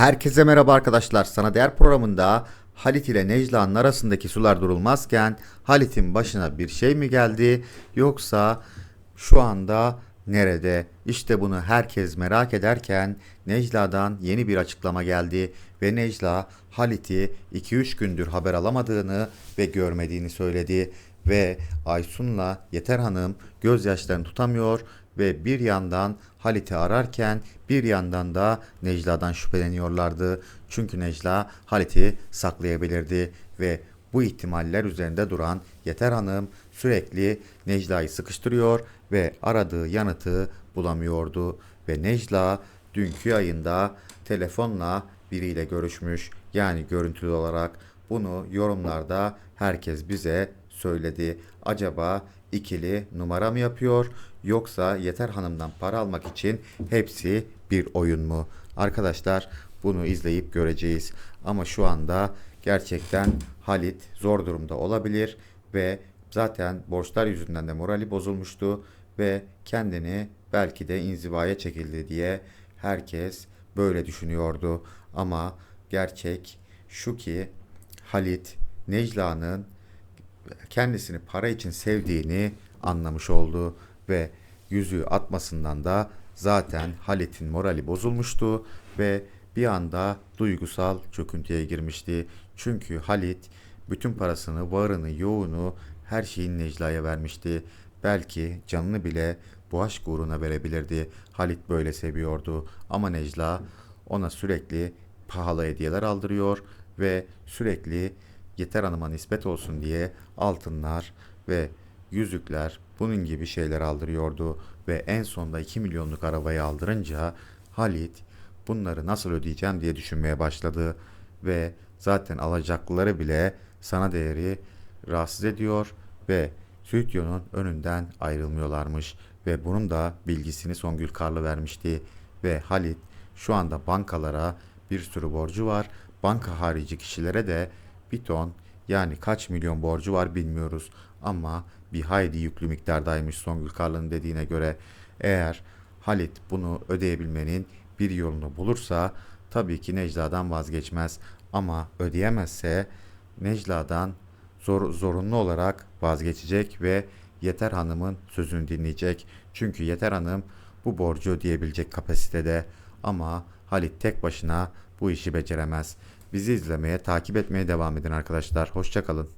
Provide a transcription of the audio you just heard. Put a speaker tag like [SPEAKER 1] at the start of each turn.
[SPEAKER 1] Herkese merhaba arkadaşlar. Sana Değer programında Halit ile Necla'nın arasındaki sular durulmazken Halit'in başına bir şey mi geldi yoksa şu anda nerede? İşte bunu herkes merak ederken Necla'dan yeni bir açıklama geldi ve Necla Halit'i 2-3 gündür haber alamadığını ve görmediğini söyledi ve Aysun'la Yeter Hanım gözyaşlarını tutamıyor ve bir yandan Halit'i ararken bir yandan da Necla'dan şüpheleniyorlardı. Çünkü Necla Halit'i saklayabilirdi ve bu ihtimaller üzerinde duran Yeter Hanım sürekli Necla'yı sıkıştırıyor ve aradığı yanıtı bulamıyordu. Ve Necla dünkü yayında telefonla biriyle görüşmüş yani görüntülü olarak bunu yorumlarda herkes bize söyledi. Acaba ikili numara mı yapıyor yoksa Yeter Hanım'dan para almak için hepsi bir oyun mu? Arkadaşlar bunu izleyip göreceğiz. Ama şu anda gerçekten Halit zor durumda olabilir ve zaten borçlar yüzünden de morali bozulmuştu ve kendini belki de inzivaya çekildi diye herkes böyle düşünüyordu. Ama gerçek şu ki Halit Necla'nın kendisini para için sevdiğini anlamış oldu ve yüzüğü atmasından da zaten Halit'in morali bozulmuştu ve bir anda duygusal çöküntüye girmişti. Çünkü Halit bütün parasını, varını, yoğunu, her şeyini Necla'ya vermişti. Belki canını bile bu aşk uğruna verebilirdi. Halit böyle seviyordu ama Necla ona sürekli pahalı hediyeler aldırıyor ve sürekli Yeter Hanım'a nispet olsun diye altınlar ve yüzükler bunun gibi şeyler aldırıyordu ve en sonunda 2 milyonluk arabayı aldırınca Halit bunları nasıl ödeyeceğim diye düşünmeye başladı ve zaten alacaklıları bile sana değeri rahatsız ediyor ve stüdyonun önünden ayrılmıyorlarmış ve bunun da bilgisini Songül Karlı vermişti ve Halit şu anda bankalara bir sürü borcu var. Banka harici kişilere de bir ton yani kaç milyon borcu var bilmiyoruz ama bir hayli yüklü miktardaymış Songül Karlı'nın dediğine göre. Eğer Halit bunu ödeyebilmenin bir yolunu bulursa tabii ki Necla'dan vazgeçmez ama ödeyemezse Necla'dan zor, zorunlu olarak vazgeçecek ve Yeter Hanım'ın sözünü dinleyecek. Çünkü Yeter Hanım bu borcu ödeyebilecek kapasitede ama Halit tek başına bu işi beceremez. Bizi izlemeye, takip etmeye devam edin arkadaşlar. Hoşçakalın.